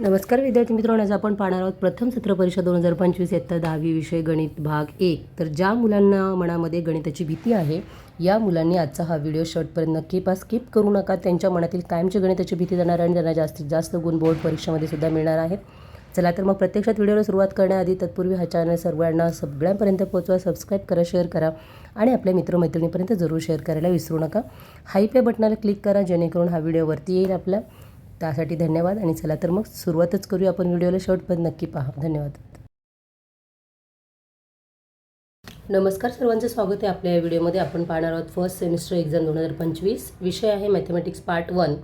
नमस्कार विद्यार्थी मित्रांनो आज आपण पाहणार आहोत प्रथम सत्र परीक्षा दोन हजार पंचवीस इयत्ता दहावी विषय गणित भाग एक. तर ज्या मुलांना मनामध्ये गणिताची भीती आहे या मुलांनी आजचा हा व्हिडिओ शेवटपर्यंत नक्की पा स्किप करू नका. त्यांच्या मनातील कायमची गणिताची भीती जाणार आणि त्यांना जास्तीत जास्त गुण बोर्ड परीक्षेमध्ये सुद्धा मिळणार आहेत. चला तर मग प्रत्यक्षात व्हिडिओला सुरुवात करण्याआधी तत्पूर्वी हा चॅनल सर्वांना सगळ्यांपर्यंत पोहोचवा. सबस्क्राईब करा शेअर करा आणि आपल्या मित्रमैत्रिणीपर्यंत जरूर शेअर करायला विसरू नका. हाईप या बटनाला क्लिक करा जेणेकरून हा व्हिडिओ वरती येईल आपल्या त्यासाठी धन्यवाद आणि चला तर मग सुरुवातच करूया आपण व्हिडिओला. शेवटपर्यंत नक्की पहा. धन्यवाद. नमस्कार सर्वांचं. स्वागत आहे आपल्या या व्हिडिओमध्ये. आपण पाहणार आहोत फर्स्ट सेमिस्टर एक्झाम दोन हजार पंचवीस. विषय आहे mathematics part one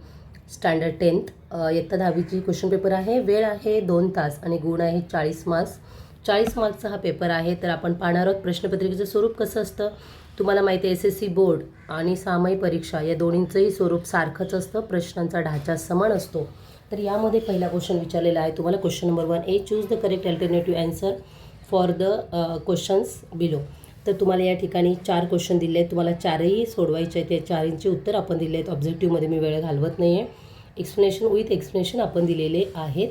standard tenth इयत्ता दहावीची क्वेश्चन पेपर आहे. वेळ आहे दोन तास आणि गुण आहे चाळीस मार्क्स चाळीस मार्क्सचा हा पेपर आहे. तर आपण पाहणार आहोत प्रश्नपत्रिकेचं स्वरूप कसं असतं? तुम्हाला माहिती आहे एस एस सी बोर्ड आणि सामायिक परीक्षा या दोन्हींचंही स्वरूप सारखंच असतं प्रश्नांचा ढाचा समान असतो. तर यामध्ये पहिला क्वेश्चन विचारलेला आहे तुम्हाला question number one A choose the correct alternative answer for the questions below तर तुम्हाला या ठिकाणी चार क्वेश्चन दिले आहेत तुम्हाला चारही सोडवायचे आहेत त्या चारींचे उत्तर आपण दिले आहेत. ऑब्जेक्टिव्हमध्ये मी वेळ घालवत नाही आहे एक्सप्लेनेशन विथ एक्सप्लेनेशन आपण दिलेले आहेत.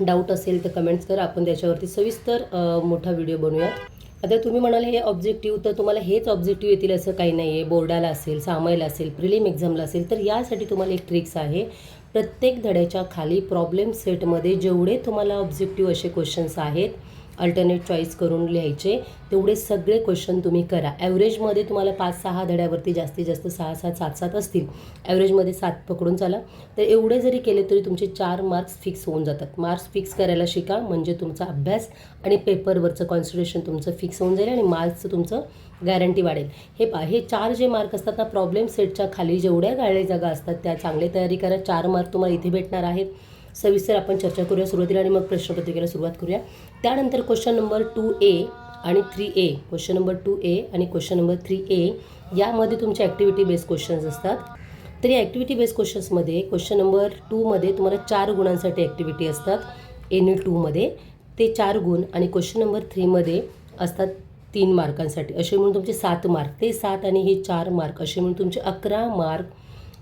डाऊट असेल तर कमेंट्स करा आपण त्याच्यावरती सविस्तर मोठा व्हिडिओ बनवूयात. आता तुम्ही म्हणाल हे ऑब्जेक्टिव्ह तर तुम्हाला हेच ऑब्जेक्टिव्ह येतील असं काही नाही आहे बोर्डाला असेल सामायला असेल प्रिलिम एक्झामला असेल तर यासाठी तुम्हाला एक ट्रिक्स आहे. प्रत्येक धड्याच्या खाली प्रॉब्लेम सेटमध्ये जेवढे तुम्हाला ऑब्जेक्टिव्ह असे क्वेश्चन्स आहेत अल्टरनेट चॉईस करून लिहायचे. तेवढे सगळे क्वेश्चन तुम्ही करा. ॲव्हरेजमध्ये तुम्हाला पाच सहा धड्यावरती जास्तीत जास्त सहा सात सात सात असतील. ॲव्हरेजमध्ये सात पकडून चाला. तर एवढे जरी केले तरी तुमचे चार मार्क्स फिक्स होऊन जातात. मार्क्स फिक्स करायला शिका म्हणजे तुमचा अभ्यास आणि पेपरवरचं कॉन्सन्ट्रेशन तुमचं फिक्स होऊन जाईल आणि मार्क्सचं तुमचं गॅरंटी वाढेल. हे पा हे चार जे मार्क असतात ना प्रॉब्लेम सेटच्या खाली जेवढ्या गाळ्या जागा असतात त्या चांगली तयारी करा. चार मार्क तुम्हाला इथे भेटणार आहेत. सविस्तर आपण चर्चा करूया सुरुवातीला आणि मग प्रश्नपत्रिकेला सुरुवात करूया. त्यानंतर क्वेश्चन नंबर टू ए आणि three A question number two A आणि क्वेश्चन नंबर थ्री ए यामध्ये तुमचे ॲक्टिव्हिटी बेस्ड क्वेश्चन्स असतात. तर या ॲक्टिव्हिटी बेस्ड क्वेश्चन्समध्ये क्वेश्चन नंबर टूमध्ये तुम्हाला चार गुणांसाठी ॲक्टिव्हिटी असतात. एन टूमध्ये ते चार गुण आणि क्वेश्चन नंबर थ्रीमध्ये असतात तीन मार्कांसाठी. असे म्हणून तुमचे सात मार्क. ते सात आणि हे चार मार्क असे म्हणून तुमचे अकरा मार्क.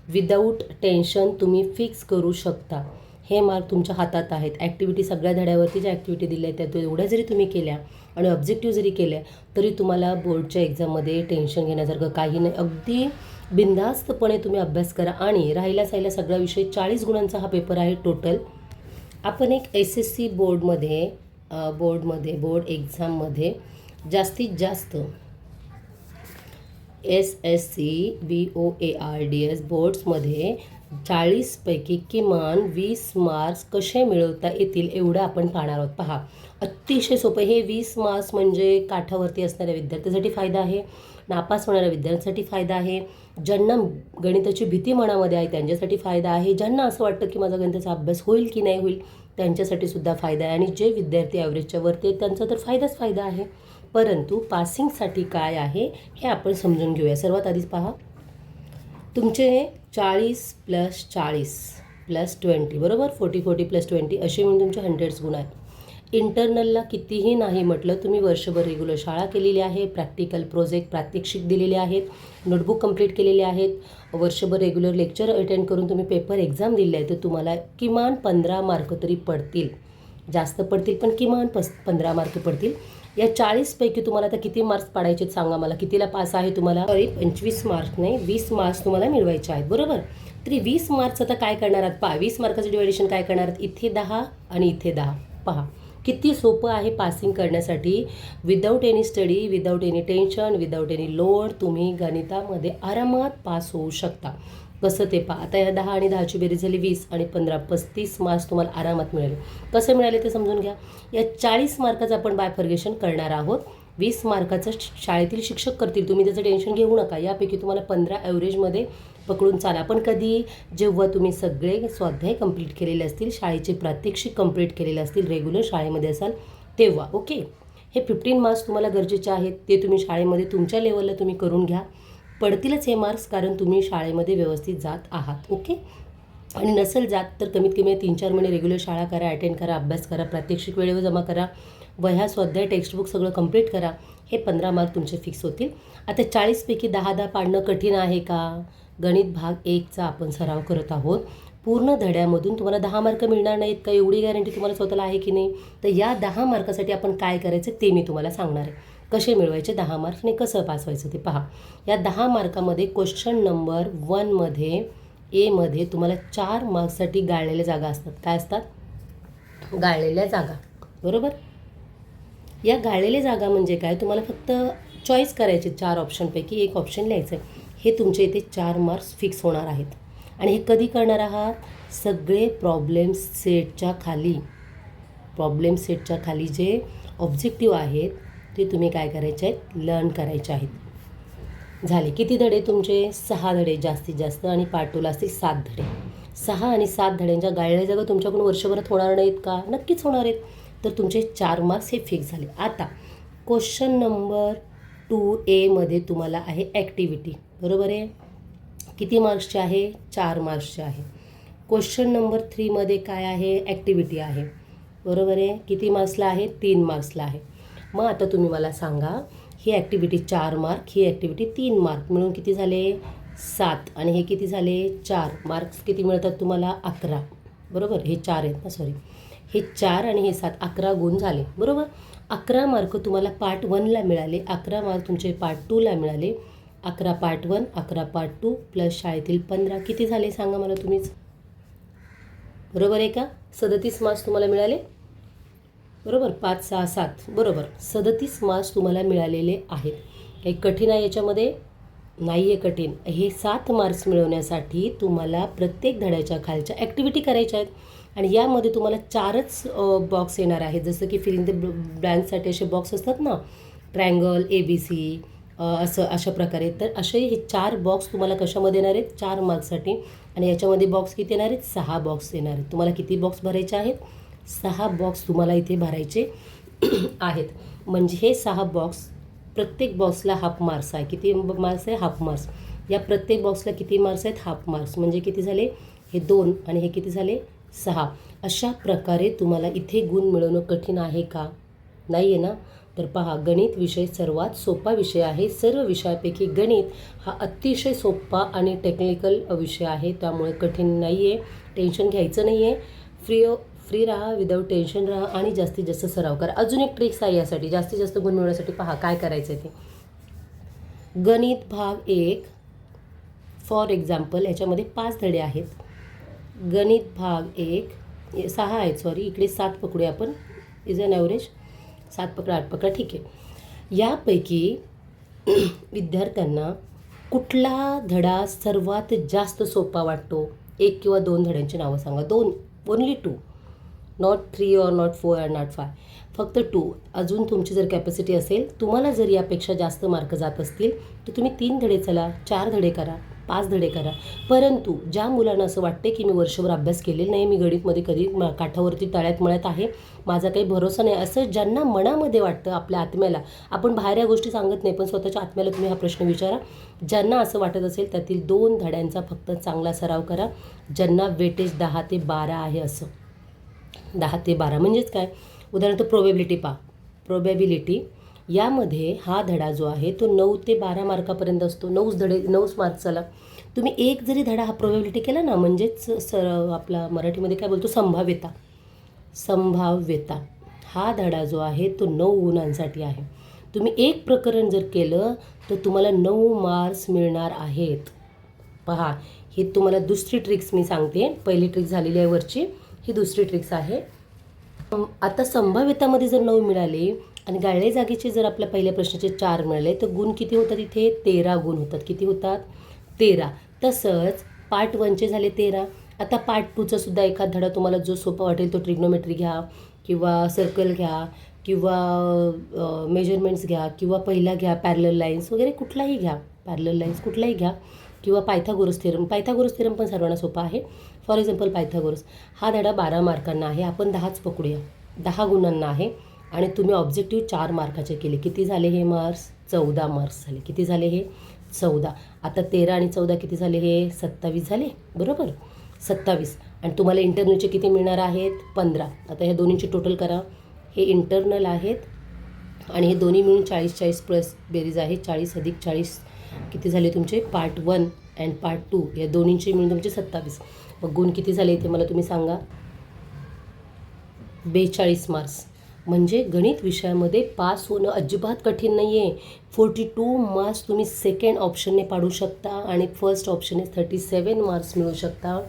विदाऊट टेन्शन तुम्ही फिक्स करू शकता. हे मार्क तुमच्या हातात आहेत. ॲक्टिव्हिटी सगळ्या धड्यावरती ज्या ॲक्टिव्हिटी दिल्या आहेत. त्या एवढ्या जरी तुम्ही केल्या आणि ऑब्जेक्टिव्ह जरी केल्या तरी तुम्हाला बोर्डच्या एक्झाममध्ये टेन्शन घेण्यासारखं काही नाही. अगदी बिनधास्तपणे तुम्ही अभ्यास करा आणि राहिला साहिल्या सगळा विषय चाळीस गुणांचा हा पेपर आहे टोटल आपण एक एस एस सी बोर्डमध्ये बोर्डमध्ये बोर्ड एक्झाममध्ये जास्तीत जास्त S S C B O A R D S बोर्ड्समध्ये चाळीसपैकी किमान वीस मार्क्स कसे मिळवता येतील एवढं आपण पाहणार आहोत. पहा अतिशय सोपं हे वीस मार्क्स म्हणजे काठावरती असणाऱ्या विद्यार्थ्यांसाठी फायदा आहे नापास होणाऱ्या विद्यार्थ्यांसाठी फायदा आहे ज्यांना गणिताची भीती मनामध्ये आहे त्यांच्यासाठी फायदा आहे ज्यांना असं वाटतं की माझा गणिताचा अभ्यास होईल की नाही होईल त्यांच्यासाठी सुद्धा फायदा आहे. आणि जे विद्यार्थी ॲव्हरेजच्या वरती आहेत त्यांचा तर फायदाच फायदा आहे. परंतु पासिंगसाठी काय आहे हे आपण समजून घेऊया. सर्वात आधीच पहा. तुमचे चाळीस प्लस चाळीस प्लस ट्वेंटी बरोबर? फोर्टी फोर्टी प्लस ट्वेंटी असे म्हणून तुमचे हंड्रेड्स गुण आहेत. इंटरनलला कितीही नाही म्हटलं तुम्ही वर्षभर रेग्युलर शाळा केलेली आहे प्रॅक्टिकल प्रोजेक्ट प्रात्यक्षिक दिलेले आहेत नोटबुक कंप्लीट केलेले आहेत वर्षभर रेग्युलर लेक्चर अटेंड करून तुम्ही पेपर एक्झाम दिले आहे तर तुम्हाला किमान पंधरा मार्क तरी पडतील. जास्त पडतील पण किमान पस पंधरा मार्क पडतील. या चाळीसपैकी तुम्हाला आता किती मार्क्स पाडायचे आहेत सांगा मला? कितीला पास आहे तुम्हाला? सॉरी पंचवीस मार्क्स नाही वीस मार्क्स तुम्हाला मिळवायचे आहेत बरोबर? तरी वीस मार्क्स आता काय करणार आहात? पहा वीस मार्काचं डिवायडेशन काय करणार आहात? इथे दहा आणि इथे दहा. पहा किती सोपं आहे पासिंग करण्यासाठी. Without any study without any tension without any load तुम्ही गणितामध्ये आरामात पास होऊ शकता. कसं ते पहा. आता या दहा आणि दहाची बेरीज झाली वीस आणि पंधरा. पस्तीस मार्क्स तुम्हाला आरामात मिळाले. कसं मिळाले ते समजून घ्या. या चाळीस मार्काचं आपण बायफर्गेशन करणार आहोत. वीस मार्काचं शाळेतील शिक्षक करतील. तुम्ही त्याचं टेन्शन घेऊ नका. यापैकी तुम्हाला पंधरा ॲव्हरेजमध्ये पकडून चाला. पण कधी? जेव्हा तुम्ही सगळे स्वाध्याय कंप्लीट केलेले असतील शाळेचे प्रात्यक्षिक कंप्लीट केलेले असतील रेग्युलर शाळेमध्ये असाल तेव्हा ओके हे फिफ्टीन मार्क्स तुम्हाला गरजेचे आहेत. ते तुम्ही शाळेमध्ये तुमच्या लेवलला तुम्ही करून घ्या. पडतीलच हे मार्क्स कारण तुम्ही शाळेमध्ये व्यवस्थित जात आहात ओके आणि नसेल जात तर कमीत कमी तीन चार महिने रेग्युलर शाळा करा अटेंड करा अभ्यास करा प्रात्यक्षिक वेळेवर जमा करा वह्या स्वाध्याय टेक्स्टबुक सगळं कंप्लीट करा हे पंधरा मार्क तुमचे फिक्स होतील. आता चाळीसपैकी दहा दहा पाडणं कठीण आहे का? गणित भाग एकचा आपण सराव करत आहोत. पूर्ण धड्यामधून तुम्हाला दहा मार्क मिळणार नाहीत का एवढी गॅरंटी तुम्हाला स्वतःला आहे की नाही? तर या दहा मार्कासाठी आपण काय करायचं ते मी तुम्हाला सांगणार आहे. कसे मिळवायचे? दहा मार्क्स आणि कसं पास व्हायचं ते पहा. या दहा मार्कामध्ये क्वेश्चन नंबर वनमध्ये एमध्ये तुम्हाला चार मार्क्ससाठी गाळलेल्या जागा असतात. काय असतात? गाळलेल्या जागा. बरोबर? या गाळलेल्या जागा म्हणजे काय? तुम्हाला फक्त चॉईस करायचे चार ऑप्शनपैकी एक ऑप्शन लिहायचं आहे हे तुमच्या इथे चार मार्क्स फिक्स होणार आहेत. आणि हे कधी करणार आहात? सगळे प्रॉब्लेम सेटच्या खाली. प्रॉब्लेम सेटच्या खाली जे ऑब्जेक्टिव्ह आहेत ते तुम्ही काय करायचे आहेत? लर्न करायचे आहेत. झाले. किती धडे तुमचे? सहा धडे जास्तीत जास्त. आणि पार्ट असतील सात धडे. सहा आणि सात धड्यांच्या गाळल्या जागा तुमच्याकडून वर्षभरात होणार नाहीत का? नक्कीच होणार आहेत. तर तुमचे चार मार्क्स हे फिक्स झाले. आता क्वेश्चन नंबर टू एमध्ये तुम्हाला आहे ॲक्टिव्हिटी बरोबर आहे? किती मार्क्सचे आहे? चार मार्क्सचे आहे. क्वेश्चन नंबर थ्रीमध्ये काय आहे? ॲक्टिव्हिटी आहे. बरोबर आहे? किती मार्क्सला आहे? तीन मार्क्सला आहे. मग आता तुम्ही मला सांगा ही ॲक्टिव्हिटी चार मार्क ही ॲक्टिव्हिटी तीन मार्क मिळून किती झाले? सात. आणि हे किती झाले? चार. मार्क्स किती मिळतात तुम्हाला? अकरा. बरोबर? हे चार आहेत ना सॉरी हे चार आणि हे सात अकरा गुण झाले. बरोबर? अकरा मार्क तुम्हाला पार्ट वनला मिळाले. अकरा मार्क तुमचे पार्ट टूला मिळाले. अकरा पार्ट वन अकरा पार्ट टू प्लस शाळेतील पंधरा. किती झाले? सांगा मला तुम्हीच. बरोबर आहे का? सदतीस मार्क्स तुम्हाला मिळाले. बरोबर? पाच सहा सात. बरोबर. सदतीस मार्क्स तुम्हाला मिळालेले आहेत. काही कठीण आहे याच्यामध्ये? नाही आहे कठीण. हे सात मार्क्स मिळवण्यासाठी तुम्हाला प्रत्येक धड्याच्या खालच्या ॲक्टिव्हिटी करायच्या आहेत. आणि यामध्ये तुम्हाला चारच बॉक्स येणार आहेत. जसं की फिलिंग द ब्लँकसाठी असे बॉक्स असतात ना? ट्रँगल ए बी सी असं अशा प्रकारे. तर असे हे चार बॉक्स तुम्हाला कशामध्ये येणार आहेत? चार मार्क्ससाठी. आणि याच्यामध्ये बॉक्स किती येणार आहेत? सहा बॉक्स येणार आहेत. तुम्हाला किती बॉक्स भरायचे आहेत? सहा बॉक्स तुम्हाला इथे भरायचे आहेत. म्हणजे हे सहा बॉक्स प्रत्येक बॉक्सला हाफ मार्क्स आहे. किती मार्क्स आहे? हाफ मार्क्स या प्रत्येक बॉक्सला किती मार्क्स आहेत? हाफ मार्क्स म्हणजे किती झाले? हे दोन आणि हे किती झाले? सहा. अशा प्रकारे तुम्हाला इथे गुण मिळवणं कठीण आहे का? नाही आहे ना? तर पहा गणित विषय सर्वात सोपा विषय आहे. सर्व विषयापैकी गणित हा अतिशय सोपा आणि टेक्निकल विषय आहे. त्यामुळे कठीण नाही आहे टेन्शन घ्यायचं नाही आहे फ्री फ्री राहा विदाऊट टेन्शन राहा आणि जास्तीत जास्त सराव करा. अजून एक ट्रिक्स आहे यासाठी. जास्तीत जास्त गुण मिळवण्यासाठी पहा काय करायचं आहे ते. गणित भाग एक फॉर एक्झाम्पल ह्याच्यामध्ये पाच धडे आहेत. गणित भाग एक सहा आहेत सॉरी इकडे सात पकडूया आपण. इज अन ॲव्हरेज सात पकडा आठ पकडा ठीक आहे. यापैकी विद्यार्थ्यांना कुठला धडा सर्वात जास्त सोपा वाटतो? एक किंवा दोन धड्यांची नावं सांगा. दोन only two not three or not four or not five फक्त टू अजून तुमची जर कॅपॅसिटी असेल तुम्हाला जर यापेक्षा जास्त मार्क जात असतील तर तुम्ही तीन धडे चला चार धडे करा पाच धडे करा. परंतु ज्या मुलांना असं वाटते की मी वर्षभर अभ्यास केलेला नाही मी गणितमध्ये कधी काठावरती तळ्यात मळ्यात आहे माझा काही भरोसा नाही असं ज्यांना मनामध्ये वाटतं आपल्या आत्म्याला आपण बाहेर या गोष्टी सांगत नाही पण स्वतःच्या आत्म्याला तुम्ही हा प्रश्न विचारा. ज्यांना असं वाटत असेल त्यातील दोन धड्यांचा फक्त चांगला सराव करा ज्यांना वेटेज दहा ते बारा आहे असं. दहा ते बारा म्हणजेच काय? उदाहरणार्थ प्रोबेबिलिटी पा प्रोबॅबिलिटी यामध्ये हा धडा जो आहे तो नऊ ते बारा मार्कापर्यंत असतो. नऊच धडे नऊच मार्क्सला तुम्ही एक जरी धडा हा प्रोबेबिलिटी केला ना म्हणजेच सर आपला मराठीमध्ये काय बोलतो? संभाव्यता. संभाव्यता. हा धडा जो आहे तो नऊ गुणांसाठी आहे. तुम्ही एक प्रकरण जर केलं तर तुम्हाला नऊ मार्क्स मिळणार आहेत. पहा ही तुम्हाला दुसरी ट्रिक्स मी सांगते. पहिली ट्रिक झालेली आहे वरची. ही दुसरी ट्रिक्स आहे. आता संभाव्यतामध्ये जर नऊ मिळाले आणि गाळले जागेचे जर आपल्या पहिल्या प्रश्नाचे चार मिळाले तर गुण किती होतात इथे? तेरा गुण होतात. किती होतात? तेरा. तसंच पार्ट वनचे झाले तेरा. आता पार्ट टूचा सुद्धा एखाद धडा तुम्हाला जो सोपा वाटेल तो ट्रिग्नोमेट्री घ्या किंवा सर्कल घ्या किंवा मेजरमेंट्स घ्या किंवा पहिला घ्या पॅरलल लाईन्स वगैरे कुठलाही घ्या. पॅरलल लाईन्स कुठलाही घ्या. किंवा पायथागोरस थिरम पायथागोरस थिरम पण सर्वांना सोपा आहे. For example Pythagoras. हा धडा बारा मार्कांना आहे. आपण दहाच पकडूया. दहा गुणांना आहे. आणि तुम्ही ऑब्जेक्टिव्ह चार मार्काचे केले. किती झाले हे मार्क्स चौदा मार्क्स झाले. किती झाले हे? चौदा. आता तेरा आणि चौदा किती झाले हे? सत्तावीस झाले. बरोबर? सत्तावीस. आणि तुम्हाला इंटरनलचे किती मिळणार आहेत? पंधरा. आता ह्या दोन्हीची टोटल करा. हे इंटरनल आहेत. आणि हे दोन्ही मिळून चाळीस चाळीस प्लस बेरीज आहे. चाळीस अधिक चाळीस किती झाले तुमचे? Part one and part two या दोन्हींचे मिळून तुमचे सत्तावीस. मग गुण किती झाले ते मला तुम्ही सांगा. बेचाळीस मार्क्स म्हणजे गणित विषयामध्ये पास होणं अजिबात कठीण नाही आहे फोर्टी टू मार्क्स तुम्ही सेकंड ऑप्शनने पाडू शकता आणि फर्स्ट ऑप्शनने थर्टी सेवन मार्क्स मिळू शकता.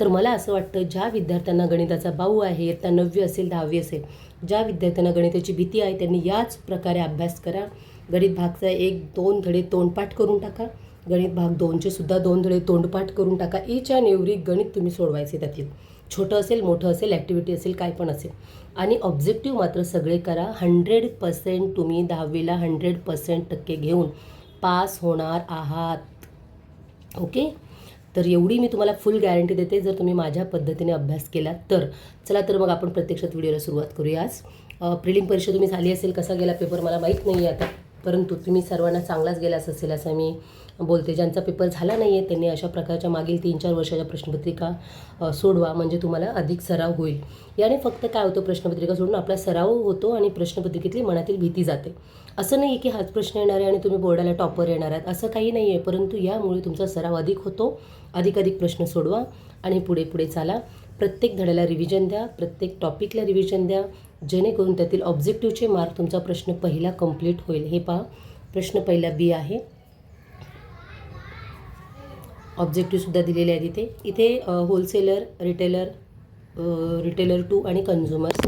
तर मला असं वाटतं ज्या विद्यार्थ्यांना गणिताचा भाऊ आहे त्या नववी असेल दहावी असेल ज्या विद्यार्थ्यांना गणिताची भीती आहे त्यांनी याच प्रकारे अभ्यास करा. गणित भागचा एक दोन धडे तोंडपाठ करून टाका. गणित भाग दोनचे सुद्धा दोन धडे तोंडपाठ करून टाका. इच अँड एव्हरी गणित तुम्ही सोडवायचे त्यातील. छोटं असेल मोठं असेल ॲक्टिव्हिटी असेल काय पण असेल. आणि ऑब्जेक्टिव्ह मात्र सगळे करा. हंड्रेड पर्सेंट तुम्ही दहावीला हंड्रेड पर्सेंट टक्के घेऊन पास होणार आहात. ओके? तर एवढी मी तुम्हाला फुल गॅरंटी देते. जर तुम्ही माझ्या पद्धतीने अभ्यास केला तर. चला तर मग आपण प्रत्यक्षात व्हिडिओला सुरुवात करूया आज प्रिलिम परीक्षा तुम्ही झाली असेल कसा गेला पेपर मला माहीत नाही आहे आता. परंतु तुम्ही सर्वांना चांगलाच गेलाच असेल असं मी बोलते. ज्यांचा पेपर झाला नाही आहे त्यांनी अशा प्रकारच्या मागील तीन चार वर्षाच्या प्रश्नपत्रिका सोडवा म्हणजे तुम्हाला अधिक सराव होईल. याने फक्त काय होतं प्रश्नपत्रिका सोडून आपला सराव होतो आणि प्रश्नपत्रिकेतली मनातील भीती जाते. असं नाही आहे की हाच प्रश्न येणार आहे आणि तुम्ही बोर्डाला टॉपर येणार आहात. असं काही नाही आहे परंतु यामुळे तुमचा सराव अधिक होतो. अधिक अधिक प्रश्न सोडवा आणि पुढे पुढे चाला. प्रत्येक धड्याला रिव्हिजन द्या प्रत्येक टॉपिकला रिव्हिजन द्या. जेणेकरून त्यातील ऑब्जेक्टिव्हचे मार्क तुमचा प्रश्न पहिला कंप्लीट होईल. हे पहा. प्रश्न पहिला बी आहे. ऑब्जेक्टिव्हसुद्धा दिलेले आहेत इथे. इथे होलसेलर रिटेलर रिटेलर टू आणि कन्झ्युमर्स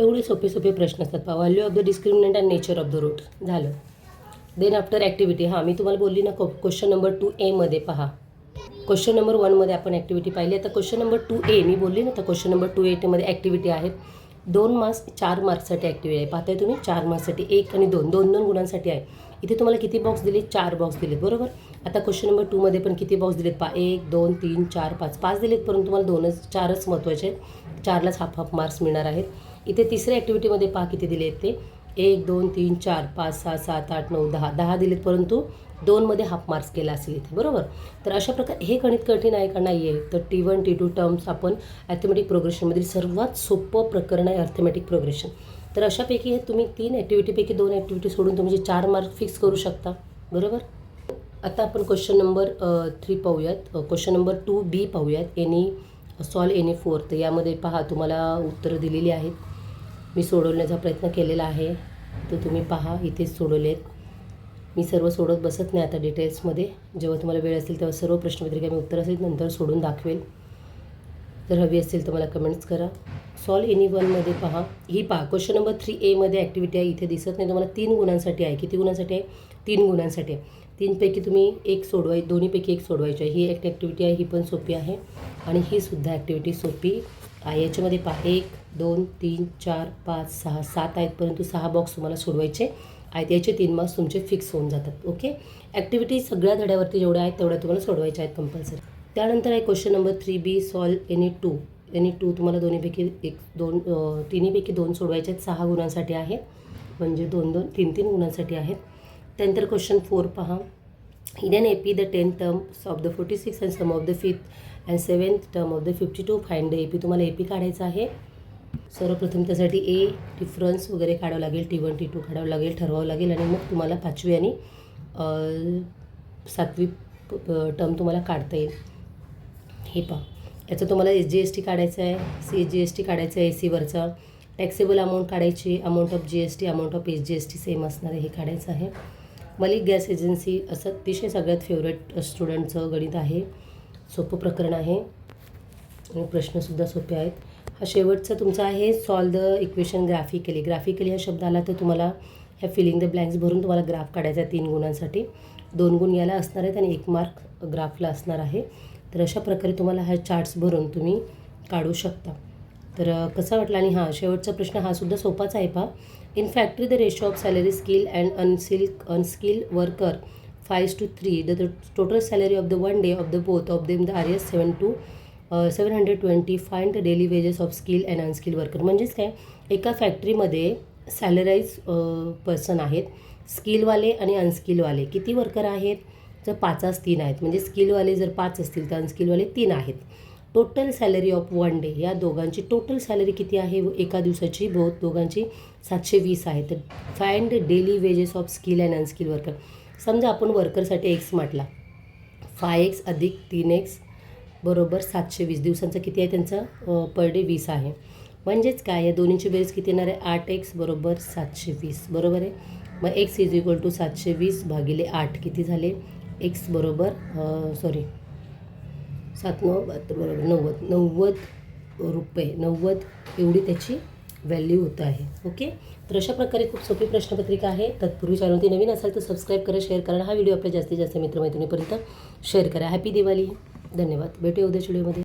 एवढे सोपे सोपे प्रश्न असतात पहा. Value of the discriminant and nature of the root झालं. देन आफ्टर ॲक्टिव्हिटी हां मी तुम्हाला बोलली ना क्वेश्चन नंबर टू एमध्ये पहा. क्वेश्चन नंबर वनमध्ये आपण ॲक्टिव्हिटी पाहिली आता क्वेश्चन नंबर टू ए मी बोलली ना तर क्वेश्चन नंबर टू एमध्ये ॲक्टिव्हिटी आहेत. दोन मार्क्स चार मार्क्ससाठी ॲक्टिव्हिटी आहे. पाहताय तुम्ही? चार मार्क्ससाठी एक आणि दोन. दोन दोन गुणांसाठी आहे. इथे तुम्हाला किती बॉक्स दिले? चार बॉक्स दिलेत. बरोबर? आता क्वेश्चन नंबर टूमध्ये पण किती बॉक्स दिलेत? पा एक दोन तीन चार पाच. पाच दिलेत परंतु तुम्हाला दोनच चारच महत्त्वाचे आहेत. चारलाच हाफ हाफ मार्क्स मिळणार आहेत. इथे तिसऱ्या ॲक्टिव्हिटीमध्ये पहा किती दिले आहेत ते? एक दोन तीन चार पाच सहा सात आठ नऊ दहा दहा दिलेत परंतु दोनमध्ये हाफ मार्क्स केला असेल इथे बरोबर? तर अशा प्रकारे हे गणित कठीण आहे का नाही आहे तर T one T two terms आपण ॲथमॅटिक प्रोग्रेशनमधील सर्वात सोपं प्रकरण आहे अर्थमॅटिक प्रोग्रेशन तर अशापैकी हे तुम्ही तीन ॲक्टिव्हिटीपैकी दोन ॲक्टिव्हिटी सोडून तुम्ही जे चार मार्क फिक्स करू शकता बरोबर? आता आपण क्वेश्चन नंबर थ्री पाहूयात. क्वेश्चन नंबर टू बी पाहूयात. एनी सॉल्व एनी फोर तर यामध्ये पहा तुम्हाला उत्तरं दिलेली आहेत. मी सोडवण्याचा प्रयत्न केलेला आहे. तर तुम्ही पहा इथेच सोडवलेत. मी सर्व सोडत बसत नाही आता डिटेल्समध्ये. जेव्हा तुम्हाला वेळ असेल तेव्हा सर्व प्रश्नपत्रिका मी असेल नंतर सोडून दाखवेल. जर हवी असेल तर मला कमेंट्स करा. सॉल्व एनी वनमध्ये पहा. ही पहा क्वेश्चन नंबर थ्री एमध्ये ॲक्टिव्हिटी आहे. इथे दिसत नाही. तुम्हाला तीन गुणांसाठी आहे. किती गुणांसाठी आहे? तीन गुणांसाठी आहे. तीनपैकी तुम्ही एक सोडवाय दोन्हीपैकी एक सोडवायची आहे. ही एक ॲक्टिव्हिटी आहे. ही पण सोपी आहे. आणि ही सुद्धा ॲक्टिव्हिटी सोपी याच्यामध्ये पहा एक दोन तीन चार पाच सहा सात आहेत परंतु सहा बॉक्स तुम्हाला सोडवायचे आहेत. याचे तीन मार्क्स तुमचे फिक्स होऊन जातात ओके ॲक्टिव्हिटी सगळ्या धड्यावरती जेवढ्या आहेत तेवढ्या तुम्हाला सोडवायच्या आहेत कंपल्सरी त्यानंतर आहे question number three B solve any two any two तुम्हाला दोन्हीपैकी एक दोन तिन्हीपैकी दोन सोडवायचे आहेत सहा गुणांसाठी आहे. म्हणजे दोन दोन तीन तीन गुणांसाठी आहेत. त्यानंतर क्वेश्चन फोर पहा. In an A P the ten terms of the forty six and sum of the fifth and seventh term of the fifty two find the A P तुम्हाला ए पी काढायचं आहे. सर्वप्रथम त्यासाठी ए difference वगैरे काढावं लागेल T one T to काढावं लागेल ठरवावं लागेल आणि मग तुम्हाला पाचवी आणि सातवी टर्म तुम्हाला काढता येईल. हे पहा. याचं तुम्हाला एस जी एस टी काढायचं आहे. सी जी एस टी काढायचं आहे ए सीवरचा टॅक्सेबल अमाऊंट काढायची amount of G S T amount of S G S T same असणार आहे हे काढायचं आहे. मलिक गॅस एजन्सी असं अतिशय सगळ्यात फेवरेट स्टुडंटचं गणित आहे. सोपं प्रकरण आहे. आणि प्रश्नसुद्धा सोपे आहेत. हा शेवटचा तुमचा आहे. Solve the equation graphically graphically हा शब्द आला तर तुम्हाला ह्या फिलिंग द ब्लँक्स भरून तुम्हाला ग्राफ काढायचा आहे तीन गुणांसाठी. दोन गुण याला असणार आहेत आणि एक मार्क ग्राफला असणार आहे. तर अशा प्रकारे तुम्हाला हा चार्ट्स भरून तुम्ही काढू शकता. तर कसा वाटला? आणि हां शेवटचा प्रश्न हा सुद्धा सोपाच आहे पहा. In factory the ratio of salary skill and unskill unskill worker five two three the total salary of the one day of the both of them the R S seven two seven hundred twenty find the daily wages of skill and unskill worker म्हणजेच काय? एका फॅक्टरीमध्ये सॅलराईज person आहेत. स्किलवाले आणि अनस्किलवाले किती worker आहेत? जर पाचच तीन आहेत. म्हणजे स्किलवाले जर पाच असतील तर अनस्किलवाले तीन आहेत. Total salary of one day या दोघांची टोटल सॅलरी किती आहे? व एका दिवसाची बहुत दोघांची सातशे वीस आहे. तर find daily wages of skill and unskill worker समजा आपण वर्करसाठी एक्स म्हटला. फाय एक्स अधिक तीन एक्स बरोबर सातशे वीस दिवसांचा किती आहे त्यांचा? पर डे वीस आहे. म्हणजेच काय? या दोन्हीची बेरीज किती येणार आहे? आठ एक्स बरोबर सातशे वीस. बरोबर आहे? मग एक्स इज इक्वल टू सातशे वीस भागिले आठ किती झाले? एक्स बरोबर सॉरी सात नऊ बहात्तर बरोबर नव्वद नव्वद रुपये. नव्वद एवढी त्याची व्हॅल्यू होत आहे. ओके तर अशा प्रकारे खूप सोपी प्रश्नपत्रिका आहे. तत्पूर्वी चॅनलती नवीन असाल तर सबस्क्राईब करा शेअर करा. हा व्हिडिओ आपल्या जास्तीत जास्त मित्रमैत्रिणीपर्यंत शेअर करा. हॅपी दिवाळी धन्यवाद. भेटूया उद्याच्या व्हिडिओमध्ये